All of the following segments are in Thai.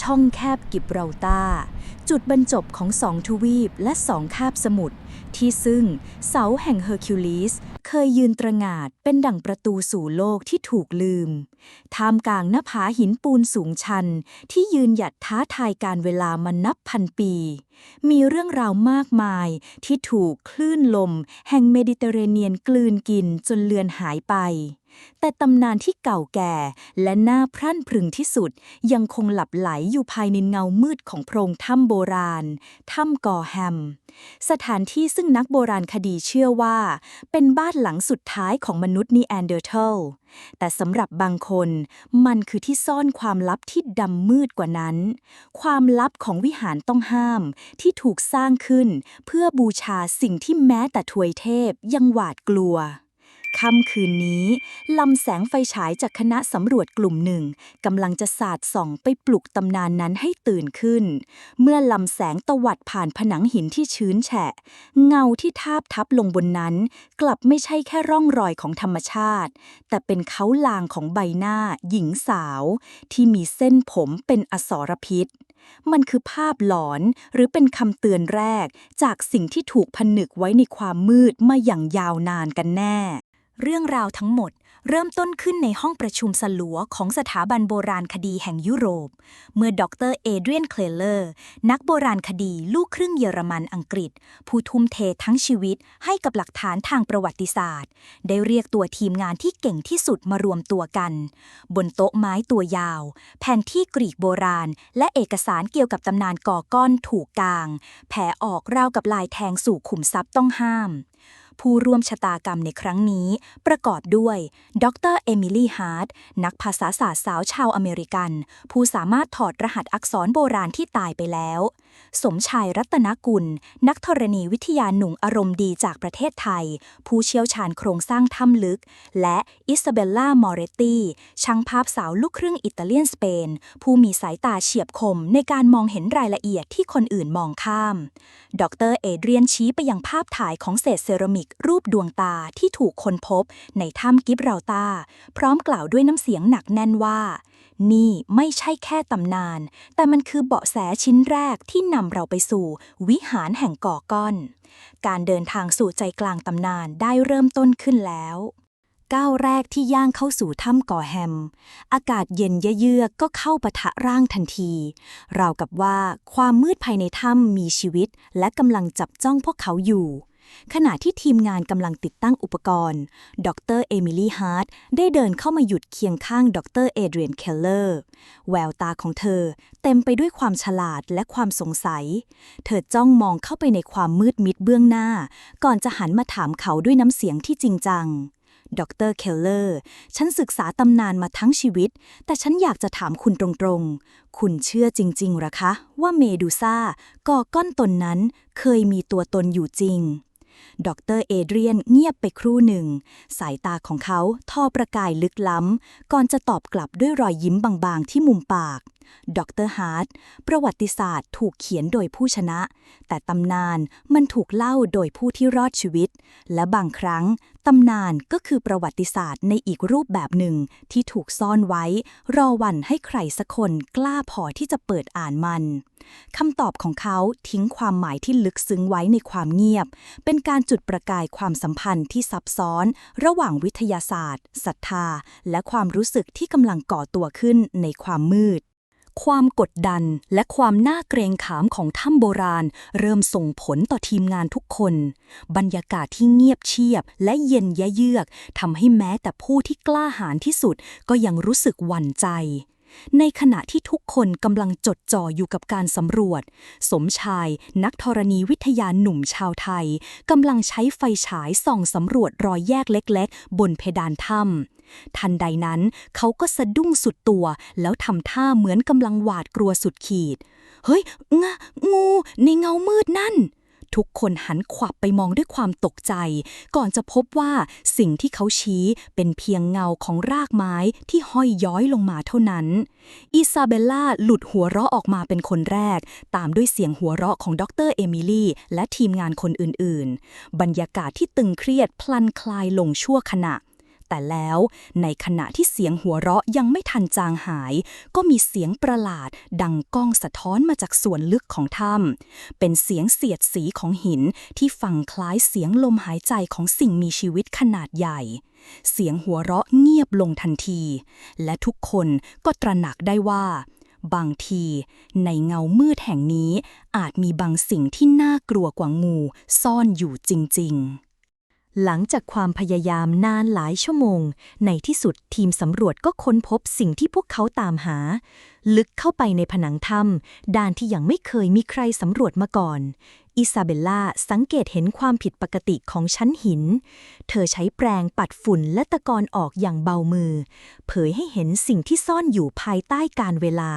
ช่องแคบกิบราลตา จุดบรรจบของสองทวีปและสองคาบสมุทรที่ซึ่งเสาแห่งเฮอร์คิวลิสเคยยืนตระหง่านเป็นดั่งประตูสู่โลกที่ถูกลืม ท่ามกลางหน้าผาหินปูนสูงชัน ที่ยืนหยัดท้าทายการเวลามานับพันปี มีเรื่องราวมากมายที่ถูกคลื่นลม แห่งเมดิเตอร์เรเนียนกลืนกินจนเลือนหายไป แต่ตำนานที่เก่าแก่และน่าพรั่นพรึงที่สุด ยังคงหลับไหลอยู่ภายในเงามืดของโพรงถ้ำโบราณ ถ้ำกอแฮม สถานที่ซึ่งนักโบราณคดีเชื่อว่า เป็นบ้านหลังสุดท้ายของมนุษย์นีแอนเดอร์เทล แต่สำหรับบางคน มันคือที่ซ่อนความลับที่ดำมืดกว่านั้น ความลับของวิหารต้องห้ามที่ถูกสร้างขึ้น เพื่อบูชาสิ่งที่แม้แต่ทวยเทพยังหวาดกลัว ค่ำคืนนี้ลำแสงไฟฉายจากคณะสำรวจกลุ่มหนึ่งกำลังจะสาดส่องไปปลุกตำนานนั้นให้ตื่นขึ้น เมื่อลำแสงตวัดผ่านผนังหินที่ชื้นแฉะ เงาที่ทาบทับลงบนนั้น กลับไม่ใช่แค่ร่องรอยของธรรมชาติ แต่เป็นเขาลางของใบหน้า หญิงสาว ที่มีเส้นผมเป็นอสรพิษมันคือภาพหลอนหรือเป็นคำเตือนแรก จากสิ่งที่ถูกผนึกไว้ในความมืดมาอย่างยาวนานกันแน่ เรื่องราวทั้งหมดเริ่มต้นขึ้นในห้องประชุมสลัวของสถาบันโบราณคดีแห่งยุโรป เมื่อดรเอเดรียนเคลเลอร์ นักโบราณคดีลูกครึ่งเยอรมันอังกฤษ ผู้ทุ่มเททั้งชีวิตให้กับหลักฐานทางประวัติศาสตร์ ได้เรียกตัวทีมงานที่เก่งที่สุดมารวมตัวกัน บนโต๊ะไม้ตัวยาว แผ่นที่กรีกโบราณ และเอกสารเกี่ยวกับตำนานก่อก้อนถูกกลาง แผ่ออกราวกับลายแทงสู่ขุมทรัพย์ต้องห้าม ผู้ร่วมชะตากรรมในครั้งนี้ ประกอบด้วย ดรเอมิลี่ฮาร์ดนักภาษาศาสตร์สาวชาวอเมริกัน ผู้สามารถถอดรหัสอักษรโบราณที่ตายไปแล้ว สมชายรัตนกุล นักธรณีวิทยาหนุ่มอารมณ์ดีจากประเทศไทย ผู้เชี่ยวชาญโครงสร้างถ้ำลึก และอิซาเบลล่ามอเรตตีช่างภาพสาวลูกครึ่งอิตาเลียนสเปน ผู้มีสายตาเฉียบคมในการมองเห็นรายละเอียดที่คนอื่นมองข้าม ดรเอเดรียนชี้ไปยังภาพถ่ายของเศษเซรามิกรูปดวงตาที่ถูกค้นพบในถ้ำกิบราลตา พร้อมกล่าวด้วยน้ำเสียงหนักแน่นว่า นี่ไม่ใช่แค่ตำนาน แต่มันคือเบาะแสชิ้นแรกที่นำเราไปสู่ วิหารแห่งก่อก้อน การเดินทางสู่ใจกลางตำนานได้เริ่มต้นขึ้นแล้วก้าวแรกที่ย่างเข้าสู่ถ้ำก่อแฮม อากาศเย็นเยือกก็เข้าปะทะร่างทันที ราวกับว่าความมืดภายในถ้ำมีชีวิตและกำลังจับจ้องพวกเขาอยู่ ขณะที่ทีมงานกำลังติดตั้งอุปกรณ์ ดรเอมิลี่ฮาร์ดได้เดินเข้ามาหยุดเคียงข้างดรเอเดรียนเคลเลอร์ แววตาของเธอเต็มไปด้วยความฉลาดและความสงสัย เธอจ้องมองเข้าไปในความมืดมิดเบื้องหน้า ก่อนจะหันมาถามเขาด้วยน้ำเสียงที่จริงจังดรเคลเลอร์ ฉันศึกษาตำนานมาทั้งชีวิต แต่ฉันอยากจะถามคุณตรงๆ คุณเชื่อจริงๆหรอคะ ว่าเมดูซ่าก่อก้อนตนนั้นเคยมีตัวตนอยู่จริง ดรเอเดรียนเงียบไปครู่หนึ่ง สายตาของเขาทอประกายลึกล้ำ ก่อนจะตอบกลับด้วยรอยยิ้มบางๆที่มุมปาก ดรฮาร์ดประวัติศาสตร์ถูกเขียนโดยผู้ชนะ แต่ตำนานมันถูกเล่าโดยผู้ที่รอดชีวิต และบางครั้งตำนานก็คือประวัติศาสตร์ในอีกรูปแบบหนึ่งที่ถูกซ่อนไว้ รอวันให้ใครสักคนกล้าพอที่จะเปิดอ่านมันคำตอบของเขาทิ้งความหมายที่ลึกซึ้งไว้ในความเงียบ เป็นการจุดประกายความสัมพันธ์ที่ซับซ้อน ระหว่างวิทยาศาสตร์ศรัทธา และความรู้สึกที่กำลังก่อตัวขึ้นในความมืด ความกดดันและความน่าเกรงขามของถ้ำโบราณ เริ่มส่งผลต่อทีมงานทุกคน บรรยากาศที่เงียบเชียบและเย็นยะเยือกทำให้แม้แต่ผู้ที่กล้าหาญที่สุดก็ยังรู้สึกหวั่นใจ ในขณะที่ทุกคนกำลังจดจ่ออยู่กับการสำรวจ สมชายนักธรณีวิทยาหนุ่มชาวไทยกำลังใช้ไฟฉายส่องสำรวจรอยแยกเล็ก ๆ บนเพดานถ้ำ ทันใดนั้นเขาก็สะดุ้งสุดตัว แล้วทำท่าเหมือนกำลังหวาดกลัวสุดขีด เฮ้ยงะงูในเงามืดนั่น ทุกคนหันขวับไปมองด้วยความตกใจ ก่อนจะพบว่าสิ่งที่เขาชี้เป็นเพียงเงาของรากไม้ที่ห้อยย้อยลงมาเท่านั้น อิซาเบลล่าหลุดหัวเราะออกมาเป็นคนแรก ตามด้วยเสียงหัวเราะของดรเอมิลี่และทีมงานคนอื่นๆ บรรยากาศที่ตึงเครียดพลันคลายลงชั่วขณะ แต่แล้ว ในขณะที่เสียงหัวเราะยังไม่ทันจางหาย ก็มีเสียงประหลาด ดังก้องสะท้อนมาจากส่วนลึกของถ้ำเป็นเสียงเสียดสีของหินที่ฟังคล้ายเสียงลมหายใจของสิ่งมีชีวิตขนาดใหญ่ เสียงหัวเราะเงียบลงทันที และทุกคนก็ตระหนักได้ว่าบางทีในเงามืดแห่งนี้อาจมีบางสิ่งที่น่ากลัวกว่างูซ่อนอยู่จริง ๆ หลังจากความพยายามนานหลายชั่วโมง ในที่สุดทีมสำรวจก็ค้นพบสิ่งที่พวกเขาตามหา ลึกเข้าไปในผนังถ้ำด้านที่ยังไม่เคยมีใครสำรวจมาก่อน อิซาเบลล่าสังเกตเห็นความผิดปกติของชั้นหิน เธอใช้แปรงปัดฝุ่นและตะกอนออกอย่างเบามือ เผยให้เห็นสิ่งที่ซ่อนอยู่ภายใต้การเวลา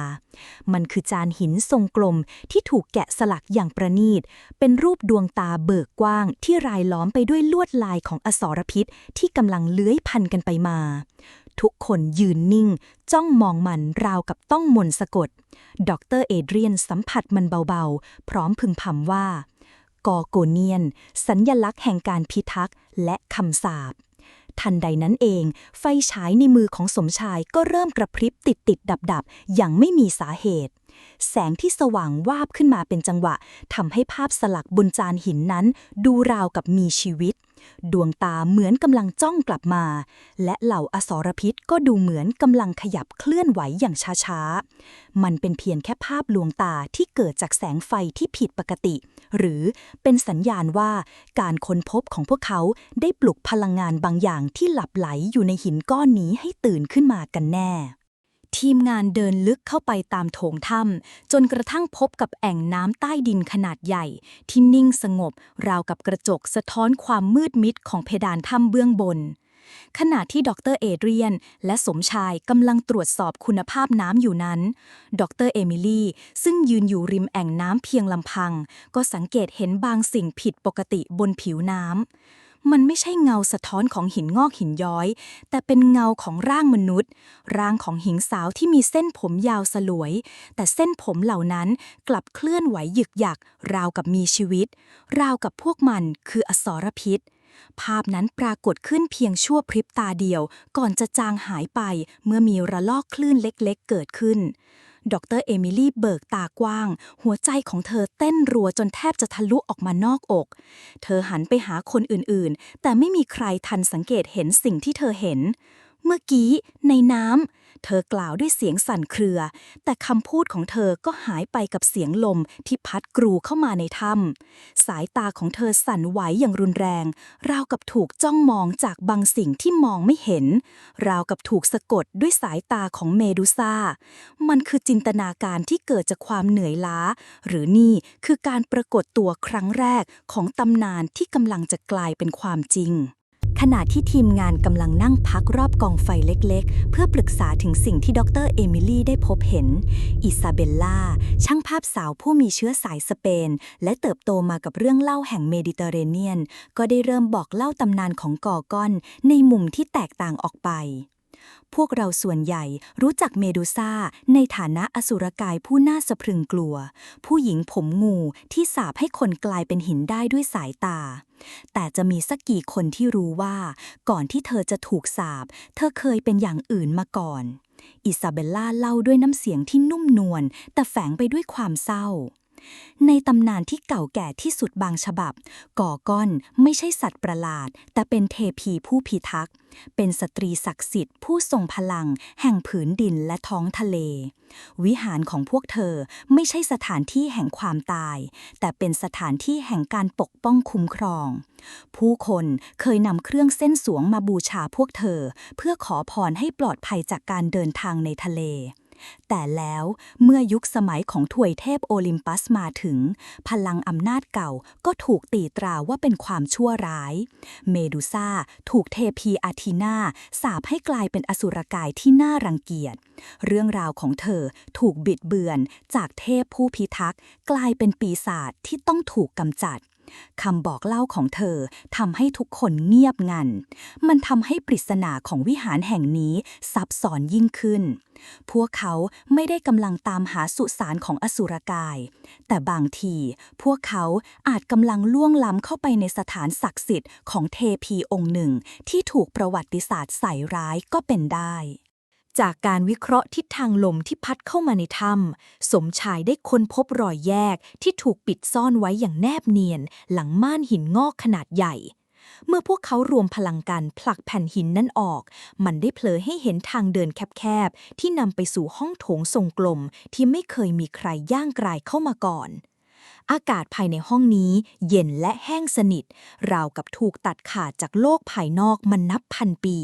มันคือจานหินทรงกลมที่ถูกแกะสลักอย่างประณีต เป็นรูปดวงตาเบิกกว้างที่รายล้อมไปด้วยลวดลายของอสรพิษที่กำลังเลื้อยพันกันไปมา ทุกคนยืนนิ่ง จ้องมองมันราวกับต้องมนต์สะกด ดรเอเดรียนสัมผัสมันเบาๆ พร้อมพึงพำว่ากอโกเนียน สัญญลักษณ์แห่งการพิทักษ์และคำสาปทันใดนั้นเอง ไฟฉายในมือของสมชายก็เริ่มกระพริบติดติดดับดับอย่างไม่มีสาเหตุ แสงที่สว่างวาบขึ้นมาเป็นจังหวะทำให้ภาพสลักบนจานหินนั้น ดูราวกับมีชีวิต ดวงตาเหมือนกำลังจ้องกลับมา และเหล่าอสรพิษก็ดูเหมือนกำลังขยับเคลื่อนไหวอย่างช้าๆ มันเป็นเพียงแค่ภาพลวงตาที่เกิดจากแสงไฟที่ผิดปกติ หรือเป็นสัญญาณว่าการค้นพบของพวกเขาได้ปลุกพลังงานบางอย่างที่หลับไหลอยู่ในหินก้อนนี้ให้ตื่นขึ้นมากันแน่ ทีมงานเดินลึกเข้าไปตามโถงถ้ำจนกระทั่งพบกับแอ่งน้ำใต้ดินขนาดใหญ่ ที่นิ่งสงบ ราวกับกระจกสะท้อนความมืดมิดของเพดานถ้ำเบื้องบน ขณะที่ดรเอเดรียน และสมชายกำลังตรวจสอบคุณภาพน้ำอยู่นั้น ดรเอมิลี่ ซึ่งยืนอยู่ริมแอ่งน้ำเพียงลำพัง ก็สังเกตเห็นบางสิ่งผิดปกติบนผิวน้ำ มันไม่ใช่เงาสะท้อนของหินงอกหินย้อย แต่เป็นเงาของร่างมนุษย์ ร่างของหญิงสาวที่มีเส้นผมยาวสลวย แต่เส้นผมเหล่านั้นกลับเคลื่อนไหวหยึกหยัก ราวกับมีชีวิต ราวกับพวกมันคืออสรพิษภาพนั้นปรากฏขึ้นเพียงชั่วพริบตาเดียว ก่อนจะจางหายไปเมื่อมีระลอกคลื่นเล็กๆเกิดขึ้น ดรเอมิลี่เบิกตากว้าง หัวใจของเธอเต้นรัวจนแทบจะทะลุออกมานอกอก เธอหันไปหาคนอื่นๆ แต่ไม่มีใครทันสังเกตเห็นสิ่งที่เธอเห็น เมื่อกี้ในน้ำ เธอกล่าวด้วยเสียงสั่นเครือ แต่คำพูดของเธอก็หายไปกับเสียงลมที่พัดกรูเข้ามาในถ้ำสายตาของเธอสั่นไหวอย่างรุนแรง ราวกับถูกจ้องมองจากบางสิ่งที่มองไม่เห็น ราวกับถูกสะกดด้วยสายตาของเมดูซ่า มันคือจินตนาการที่เกิดจากความเหนื่อยล้า หรือนี่คือการปรากฏตัวครั้งแรกของตำนานที่กำลังจะกลายเป็นความจริง ขณะที่ทีมงานกำลังนั่งพักรอบกองไฟเล็กๆ เพื่อปรึกษาถึงสิ่งที่ดรเอมิลี่ได้พบเห็น อิซาเบลล่า ช่างภาพสาวผู้มีเชื้อสายสเปน และเติบโตมากับเรื่องเล่าแห่งเมดิเตอร์เรเนียน ก็ได้เริ่มบอกเล่าตำนานของกอก้อน ในมุมที่แตกต่างออกไป พวกเราส่วนใหญ่รู้จักเมดูซ่าในฐานะอสุรกายผู้น่าสะพรึงกลัว ผู้หญิงผมงูที่สาปให้คนกลายเป็นหินได้ด้วยสายตา แต่จะมีสักกี่คนที่รู้ว่า ก่อนที่เธอจะถูกสาปเธอเคยเป็นอย่างอื่นมาก่อน อิซาเบลล่าเล่าด้วยน้ำเสียงที่นุ่มนวลแต่แฝงไปด้วยความเศร้า ในตำนานที่เก่าแก่ที่สุดบางฉบับ ก่อก้อนไม่ใช่สัตว์ประหลาด แต่เป็นเทพีผู้พิทักษ์ เป็นสตรีศักดิ์สิทธิ์ผู้ทรงพลัง แห่งผืนดินและท้องทะเล วิหารของพวกเธอไม่ใช่สถานที่แห่งความตาย แต่เป็นสถานที่แห่งการปกป้องคุ้มครอง ผู้คนเคยนำเครื่องเส้นสวงมาบูชาพวกเธอ เพื่อขอพรให้ปลอดภัยจากการเดินทางในทะเล แต่แล้วเมื่อยุคสมัยของถวยเทพโอลิมปัสมาถึง พลังอำนาจเก่าก็ถูกตีตราว่าเป็นความชั่วร้าย เมดูซ่าถูกเทพีอาทีนาสาปให้กลายเป็นอสุรกายที่น่ารังเกียจ เรื่องราวของเธอถูกบิดเบือน จากเทพผู้พิทักษ์กลายเป็นปีศาจที่ต้องถูกกำจัด คำบอกเล่าของเธอทำให้ทุกคนเงียบงัน มันทำให้ปริศนาของวิหารแห่งนี้ซับซ้อนยิ่งขึ้น พวกเขาไม่ได้กำลังตามหาสุสานของอสุรกาย แต่บางทีพวกเขาอาจกำลังล่วงล้ำเข้าไปในสถานศักดิ์สิทธิ์ของเทพีองค์หนึ่งที่ถูกประวัติศาสตร์ใส่ร้ายก็เป็นได้ จากการวิเคราะห์ทิศทางลมที่พัดเข้ามาในถ้ำสมชายได้ค้นพบรอยแยกที่ถูกปิดซ่อนไว้อย่างแนบเนียน หลังม่านหินงอกขนาดใหญ่ เมื่อพวกเขารวมพลังกันผลักแผ่นหินนั้นออก มันได้เผลอให้เห็นทางเดินแคบๆ ที่นำไปสู่ห้องโถงทรงกลมที่ไม่เคยมีใครย่างกรายเข้ามาก่อนอากาศภายในห้องนี้เย็นและแห้งสนิท ราวกับถูกตัดขาดจากโลกภายนอกมันนับพันปี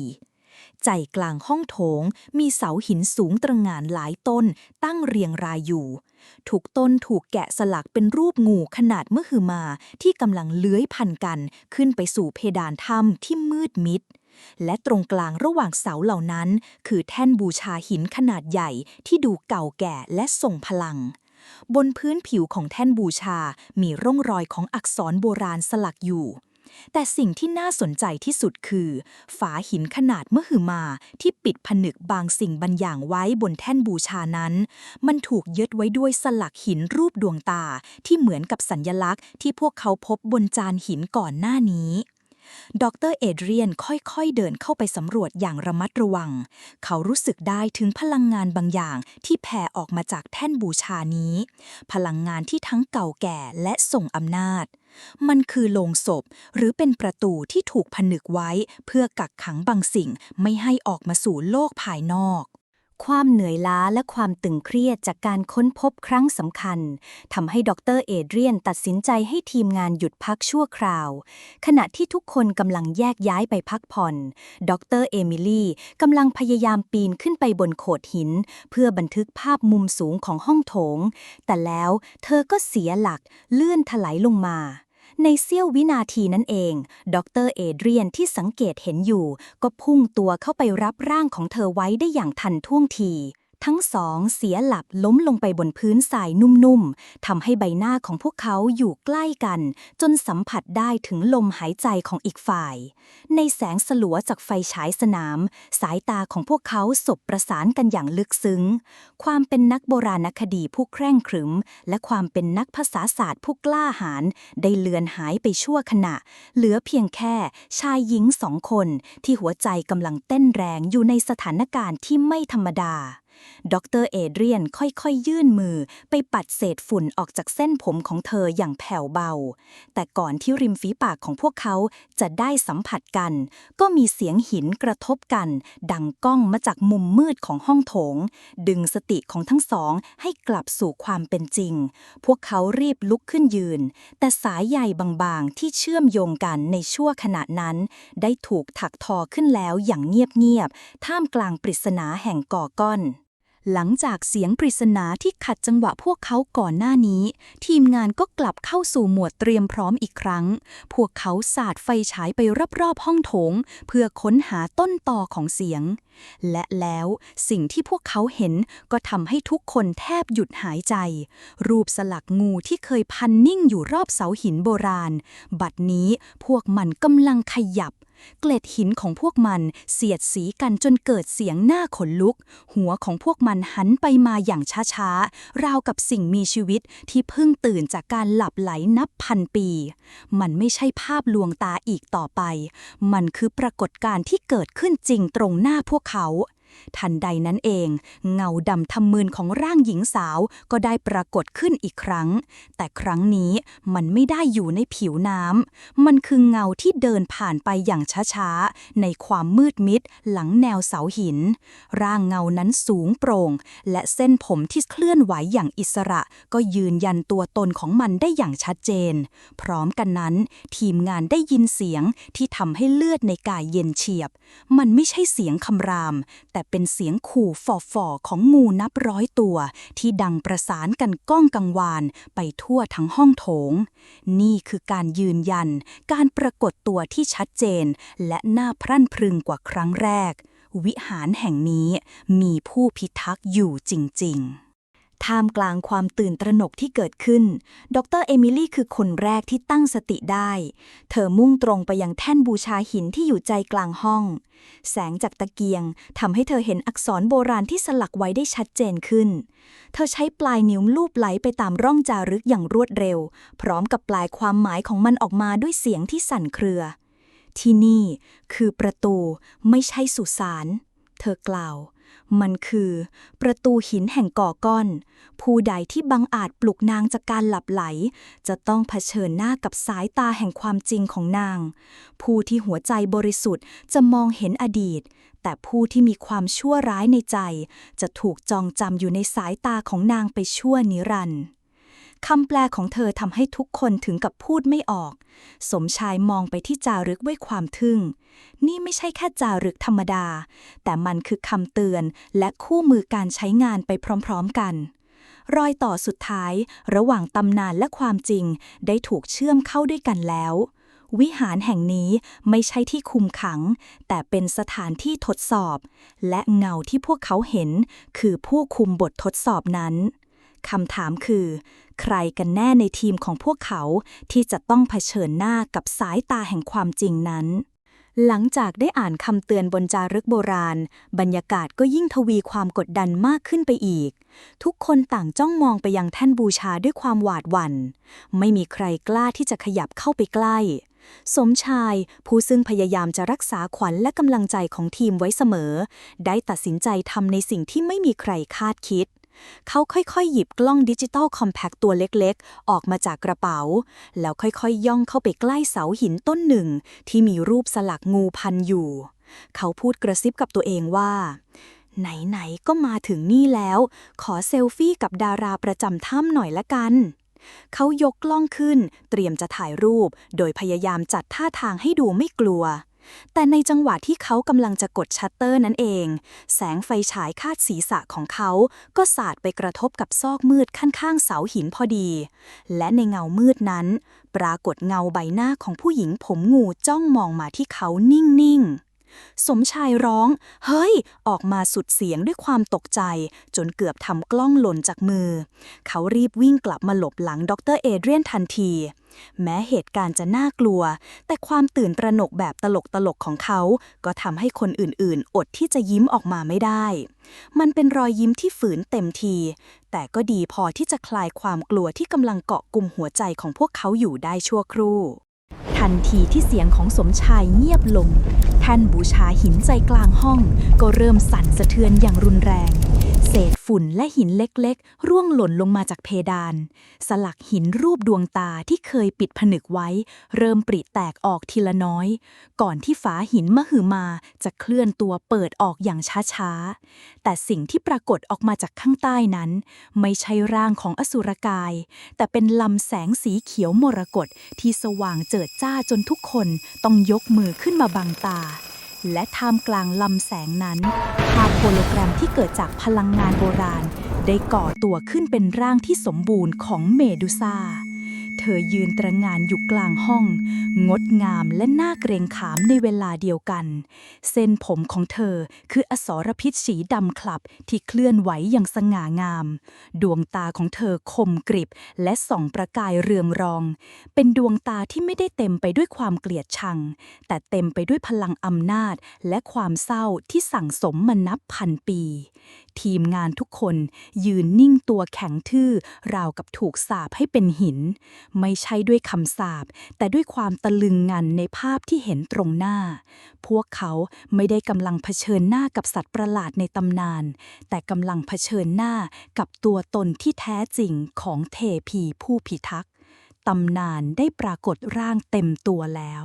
ใจกลางห้องโถง มีเสาหินสูงตระงานหลายต้น ตั้งเรียงรายอยู่ทุกต้นถูกแกะสลักเป็นรูปงูขนาดเมื่อคือมา ที่กำลังเลื้อยพันกันขึ้นไปสู่เพดานถ้ำที่มืดมิด และตรงกลางระหว่างเสาเหล่านั้น คือแท่นบูชาหินขนาดใหญ่ที่ดูเก่าแก่และทรงพลังบนพื้นผิวของแท่นบูชา มีร่องรอยของอักษรโบราณสลักอยู่ แต่สิ่งที่น่าสนใจที่สุดคือ ฝาหินขนาดเมื่อหือมาที่ปิดผนึกบางสิ่งบางอย่างไว้บนแท่นบูชานั้น มันถูกยึดไว้ด้วยสลักหินรูปดวงตาที่เหมือนกับสัญญลักษณ์ที่พวกเขาพบบนจานหินก่อนหน้านี้ดรเอเดรียนค่อยๆ เดินเข้าไปสำรวจอย่างระมัดระวัง เขารู้สึกได้ถึงพลังงานบางอย่างที่แผ่ออกมาจากแท่นบูชานี้ พลังงานที่ทั้งเก่าแก่และส่งอำนาจ มันคือโลงศพหรือเป็นประตูที่ถูกผนึกไว้เพื่อกักขังบางสิ่งไม่ให้ออกมาสู่โลกภายนอก ความเหนื่อยล้าและความตึงเครียดจากการค้นพบครั้งสำคัญทำให้ดรเอเดรียนตัดสินใจให้ทีมงานหยุดพักชั่วคราว ขณะที่ทุกคนกำลังแยกย้ายไปพักผ่อน ดรเอมิลี่กำลังพยายามปีนขึ้นไปบนโขดหิน เพื่อบันทึกภาพมุมสูงของห้องโถง แต่แล้วเธอก็เสียหลักเลื่อนถลายลงมา ในเสี้ยววินาทีนั้นเอง ดรเอเดรียนที่สังเกตเห็นอยู่ ก็พุ่งตัวเข้าไปรับร่างของเธอไว้ได้อย่างทันท่วงที ทั้งสองเสียหลับล้มลงไปบนพื้นทรายนุ่มๆทำให้ใบหน้าของพวกเขาอยู่ใกล้กัน จนสัมผัสได้ถึงลมหายใจของอีกฝ่าย ในแสงสลัวจากไฟฉายสนาม สายตาของพวกเขาสบประสานกันอย่างลึกซึ้ง ความเป็นนักโบราณคดีผู้เคร่งขรึม และความเป็นนักภาษาศาสตร์ผู้กล้าหาญได้เลือนหายไปชั่วขณะ เหลือเพียงแค่ชายหญิงสองคน ที่หัวใจกำลังเต้นแรงอยู่ในสถานการณ์ที่ไม่ธรรมดา ดรเอเดรียนค่อยๆ ยื่นมือไปปัดเศษฝุ่นออกจากเส้นผมของเธออย่างแผ่วเบา แต่ก่อนที่ริมฝีปากของพวกเขาจะได้สัมผัสกัน ก็มีเสียงหินกระทบกัน ดังก้องมาจากมุมมืดของห้องโถง ดึงสติของทั้งสองให้กลับสู่ความเป็นจริง พวกเขารีบลุกขึ้นยืน แต่สายใยบางๆ ที่เชื่อมโยงกันในชั่วขณะนั้น ได้ถูกถักทอขึ้นแล้วอย่างเงียบๆท่ามกลางปริศนาแห่งก่อก้อน หลังจากเสียงปริศนาที่ขัดจังหวะพวกเขาก่อนหน้านี้ ทีมงานก็กลับเข้าสู่หมวดเตรียมพร้อมอีกครั้ง พวกเขาสาดไฟฉายไปรอบๆห้องโถง เพื่อค้นหาต้นตอของเสียง และแล้วสิ่งที่พวกเขาเห็นก็ทำให้ทุกคนแทบหยุดหายใจ รูปสลักงูที่เคยพันนิ่งอยู่รอบเสาหินโบราณ บัดนี้พวกมันกำลังขยับ เกล็ดหินของพวกมันเสียดสีกันจนเกิดเสียงหน้าขนลุก หัวของพวกมันหันไปมาอย่างช้าๆ ราวกับสิ่งมีชีวิตที่เพิ่งตื่นจากการหลับไหลนับพันปี มันไม่ใช่ภาพลวงตาอีกต่อไป มันคือปรากฏการณ์ที่เกิดขึ้นจริงตรงหน้าพวกเขา ทันใดนั้นเอง เงาดำทำมืนของร่างหญิงสาวก็ได้ปรากฏขึ้นอีกครั้ง แต่ครั้งนี้มันไม่ได้อยู่ในผิวน้ำ มันคือเงาที่เดินผ่านไปอย่างช้าๆ ในความมืดมิดหลังแนวเสาหิน ร่างเงานั้นสูงโปร่ง และเส้นผมที่เคลื่อนไหวอย่างอิสระก็ยืนยันตัวตนของมันได้อย่างชัดเจน พร้อมกันนั้น ทีมงานได้ยินเสียงที่ทำให้เลือดในกายเย็นเฉียบ มันไม่ใช่เสียงคำรามแแต่เป็นเสียงขู่ฝ่อๆของงูนับร้อยตัว ที่ดังประสานกันก้องกังวานไปทั่วทั้งห้องโถง นี่คือการยืนยัน การปรากฏตัวที่ชัดเจน และน่าพรั่นพรึงกว่าครั้งแรก วิหารแห่งนี้มีผู้พิทักษ์อยู่จริง ๆ ท่ามกลางความตื่นตระหนกที่เกิดขึ้น ดรเอมิลี่คือคนแรกที่ตั้งสติได้ เธอมุ่งตรงไปยังแท่นบูชาหินที่อยู่ใจกลางห้อง แสงจากตะเกียงทำให้เธอเห็นอักษรโบราณที่สลักไว้ได้ชัดเจนขึ้น เธอใช้ปลายนิ้วลูบไหลไปตามร่องจารึกอย่างรวดเร็ว พร้อมกับปลายความหมายของมันออกมาด้วยเสียงที่สั่นเครือ ที่นี่คือประตูไม่ใช่สุสาน เธอกล่าว มันคือประตูหินแห่งก่อก้อน ผู้ใดที่บังอาจปลุกนางจากการหลับไหล จะต้องเผชิญหน้ากับสายตาแห่งความจริงของนาง ผู้ที่หัวใจบริสุทธิ์จะมองเห็นอดีต แต่ผู้ที่มีความชั่วร้ายในใจ จะถูกจองจำอยู่ในสายตาของนางไปชั่วนิรันดร์ คำแปลของเธอทำให้ทุกคนถึงกับพูดไม่ออก สมชายมองไปที่จารึกด้วยความทึ่ง นี่ไม่ใช่แค่จารึกธรรมดา แต่มันคือคำเตือนและคู่มือการใช้งานไปพร้อมๆกัน รอยต่อสุดท้าย ระหว่างตำนานและความจริง ได้ถูกเชื่อมเข้าด้วยกันแล้ว วิหารแห่งนี้ไม่ใช่ที่คุมขัง แต่เป็นสถานที่ทดสอบ และเงาที่พวกเขาเห็น คือผู้คุมบททดสอบนั้น คำถามคือ ใครกันแน่ในทีมของพวกเขาที่จะต้องเผชิญหน้ากับสายตาแห่งความจริงนั้น หลังจากได้อ่านคำเตือนบนจารึกโบราณ บรรยากาศก็ยิ่งทวีความกดดันมากขึ้นไปอีก ทุกคนต่างจ้องมองไปยังแท่นบูชาด้วยความหวาดหวัน่น ไม่มีใครกล้าที่จะขยับเข้าไปใกล้สมชาย ผู้ซึ่งพยายามจะรักษาขวัญและกำลังใจของทีมไว้เสมอ ได้ตัดสินใจทำในสิ่งที่ไม่มีใครคาดคิด เขาค่อยๆ หยิบกล้องดิจิตอลคอมแพคตัวเล็กๆ ออกมาจากกระเป๋า แล้วค่อยๆ ย่องเข้าไปใกล้เสาหินต้นหนึ่ง ที่มีรูปสลักงูพันอยู่ เขาพูดกระซิบกับตัวเองว่า ไหนๆ ก็มาถึงนี่แล้ว ขอเซลฟี่กับดาราประจำถ้ำหน่อยละกันเขายกกล้องขึ้น เตรียมจะถ่ายรูป โดยพยายามจัดท่าทางให้ดูไม่กลัว แต่ในจังหวะที่เขากำลังจะกดชัตเตอร์นั้นเอง แสงไฟฉายคาดศีรษะของเขาก็สาดไปกระทบกับซอกมืดข้างๆเสาหินพอดี และในเงามืดนั้น ปรากฏเงาใบหน้าของผู้หญิงผมงูจ้องมองมาที่เขานิ่งๆ สมชายร้อง เฮ้ย ออกมาสุดเสียงด้วยความตกใจ จนเกือบทำกล้องหล่นจากมือ เขารีบวิ่งกลับมาหลบหลังดรเอเดรียนทันที แม้เหตุการณ์จะน่ากลัว แต่ความตื่นตระหนกแบบตลกๆของเขา ก็ทำให้คนอื่นๆ อดที่จะยิ้มออกมาไม่ได้ มันเป็นรอยยิ้มที่ฝืนเต็มที แต่ก็ดีพอที่จะคลายความกลัวที่กำลังเกาะกลุ่มหัวใจของพวกเขาอยู่ได้ชั่วครู่ นทีที่เสียงของสมชายเงียบลงแท่นบูชาหินใจกลางห้อง ก็เริ่มสั่นสะเทือนอย่างรุนแรง เศษฝุ่นและหินเล็กๆ ร่วงหล่นลงมาจากเพดาน สลักหินรูปดวงตาที่เคยปิดผนึกไว้ เริ่มปริแตกออกทีละน้อย ก่อนที่ฝาหินมหึมาจะเคลื่อนตัวเปิดออกอย่างช้าๆ แต่สิ่งที่ปรากฏออกมาจากข้างใต้นั้น ไม่ใช่ร่างของอสุรกาย แต่เป็นลำแสงสีเขียวมรกตที่สว่างเจิดจ้าจนทุกคนต้องยกมือขึ้นมาบังตา และท่ามกลางลำแสงนั้น ภาพโฮโลแกรมที่เกิดจากพลังงานโบราณ ได้ก่อตัวขึ้นเป็นร่างที่สมบูรณ์ของเมดูซ่า เธอยืนตระงานอยู่กลางห้อง งดงามและน่าเกรงขามในเวลาเดียวกัน เส้นผมของเธอคืออสรพิษสีดำคลับที่เคลื่อนไหวอย่างสง่างาม ดวงตาของเธอคมกริบและส่องประกายเรืองรอง เป็นดวงตาที่ไม่ได้เต็มไปด้วยความเกลียดชัง แต่เต็มไปด้วยพลังอำนาจและความเศร้าที่สั่งสมมานับพันปี ทีมงานทุกคนยืนนิ่งตัวแข็งทื่อราวกับถูกสาปให้เป็นหินไม่ใช่ด้วยคำสาปแต่ด้วยความตะลึงงันในภาพที่เห็นตรงหน้า พวกเขาไม่ได้กำลังเผชิญหน้ากับสัตว์ประหลาดในตำนาน แต่กำลังเผชิญหน้ากับตัวตนที่แท้จริงของเทพีผู้พิทักษ์ตำนานได้ปรากฏร่างเต็มตัวแล้ว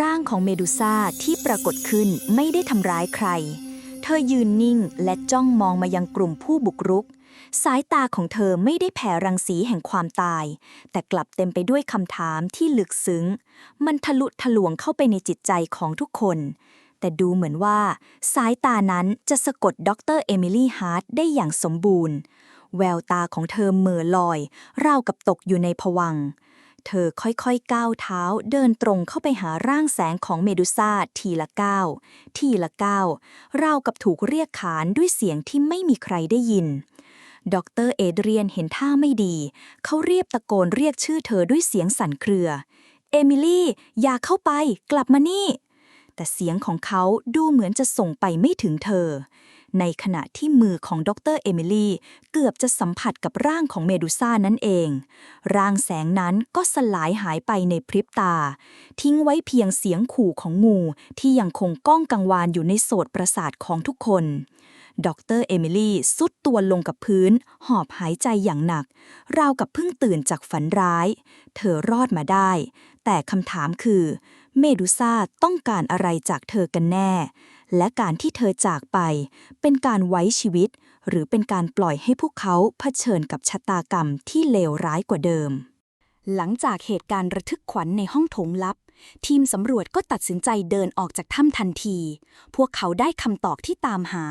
ร่างของเมดูซ่าที่ปรากฏขึ้นไม่ได้ทำร้ายใคร เธอยืนนิ่งและจ้องมองมายังกลุ่มผู้บุกรุก สายตาของเธอไม่ได้แผ่รังสีแห่งความตาย แต่กลับเต็มไปด้วยคำถามที่ลึกซึ้ง มันทะลุทะลวงเข้าไปในจิตใจของทุกคน แต่ดูเหมือนว่า สายตานั้นจะสะกดดรเอมิลี่ฮาร์ดได้อย่างสมบูรณ์ แววตาของเธอเหม่อลอย ราวกับตกอยู่ในผวัง เธอค่อยๆก้าวเท้าเดินตรงเข้าไปหาร่างแสงของเมดูซ่าทีละก้าวทีละก้าวราวกับถูกเรียกขานด้วยเสียงที่ไม่มีใครได้ยิน ดรเอเดรียนเห็นท่าไม่ดี เขาเรียบตะโกนเรียกชื่อเธอด้วยเสียงสั่นเครือ เอมิลี่ อย่าเข้าไป กลับมานี่ แต่เสียงของเขาดูเหมือนจะส่งไปไม่ถึงเธอ ในขณะที่มือของดรเอมิลี่เกือบจะสัมผัสกับร่างของเมดูซ่านั่นเอง ร่างแสงนั้นก็สลายหายไปในพริบตา ทิ้งไว้เพียงเสียงขู่ของงูที่ยังคงก้องกังวานอยู่ในโสตประสาทของทุกคน ดรเอมิลี่สุดตัวลงกับพื้น หอบหายใจอย่างหนัก ราวกับเพิ่งตื่นจากฝันร้าย เธอรอดมาได้ แต่คำถามคือ เมดูซ่าต้องการอะไรจากเธอกันแน่ และการที่เธอจากไป เป็นการไว้ชีวิต หรือเป็นการปล่อยให้พวกเขาเผชิญกับชะตากรรมที่เลวร้ายกว่าเดิม หลังจากเหตุการณ์ระทึกขวัญในห้องโถงลับ ทีมสำรวจก็ตัดสินใจเดินออกจากถ้ำทันที พวกเขาได้คำตอบที่ตามหา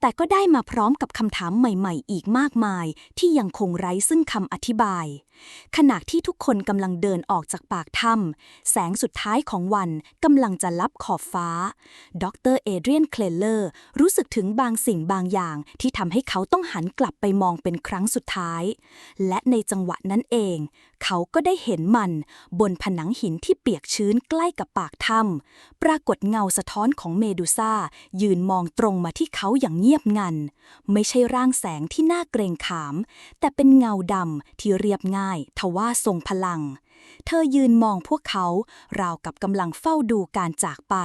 แต่ก็ได้มาพร้อมกับคำถามใหม่ๆ อีกมากมาย ที่ยังคงไร้ซึ่งคำอธิบายขณะที่ทุกคนกำลังเดินออกจากปากถ้ำแสงสุดท้ายของวันกำลังจะลับขอบฟ้า ดรเอเดรียนเคลเลอร์รู้สึกถึงบางสิ่งบางอย่างที่ทำให้เขาต้องหันกลับไปมองเป็นครั้งสุดท้าย และในจังหวะนั้นเอง เขาก็ได้เห็นมัน บนผนังหินที่เปียกชื้นใกล้กับปากถ้ำปรากฏเงาสะท้อนของเมดูซ่า ยืนมองตรงมาที่เขาอย่างเงียบงัน ไม่ใช่ร่างแสงที่น่าเกรงขาม แต่เป็นเงาดำที่เรียบง่ายทว่าทรงพลัง เธอยืนมองพวกเขา ราวกับกำลังเฝ้าดูการจากไป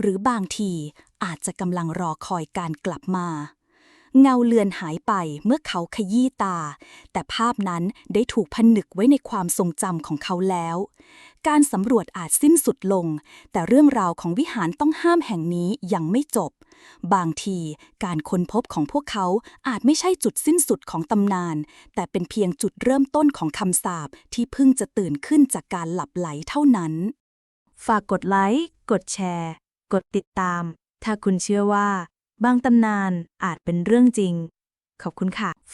หรือบางทีอาจจะกำลังรอคอยการกลับมา เงาเลือนหายไปเมื่อเขาขยี้ตา แต่ภาพนั้นได้ถูกผนึกไว้ในความทรงจำของเขาแล้ว การสำรวจอาจสิ้นสุดลง แต่เรื่องราวของวิหารต้องห้ามแห่งนี้ยังไม่จบ บางทีการค้นพบของพวกเขาอาจไม่ใช่จุดสิ้นสุดของตำนาน แต่เป็นเพียงจุดเริ่มต้นของคำสาปที่เพิ่งจะตื่นขึ้นจากการหลับไหลเท่านั้น ฝากกดไลค์ กดแชร์ กดติดตาม ถ้าคุณเชื่อว่า บางตำนานอาจเป็นเรื่องจริง ขอบคุณค่ะ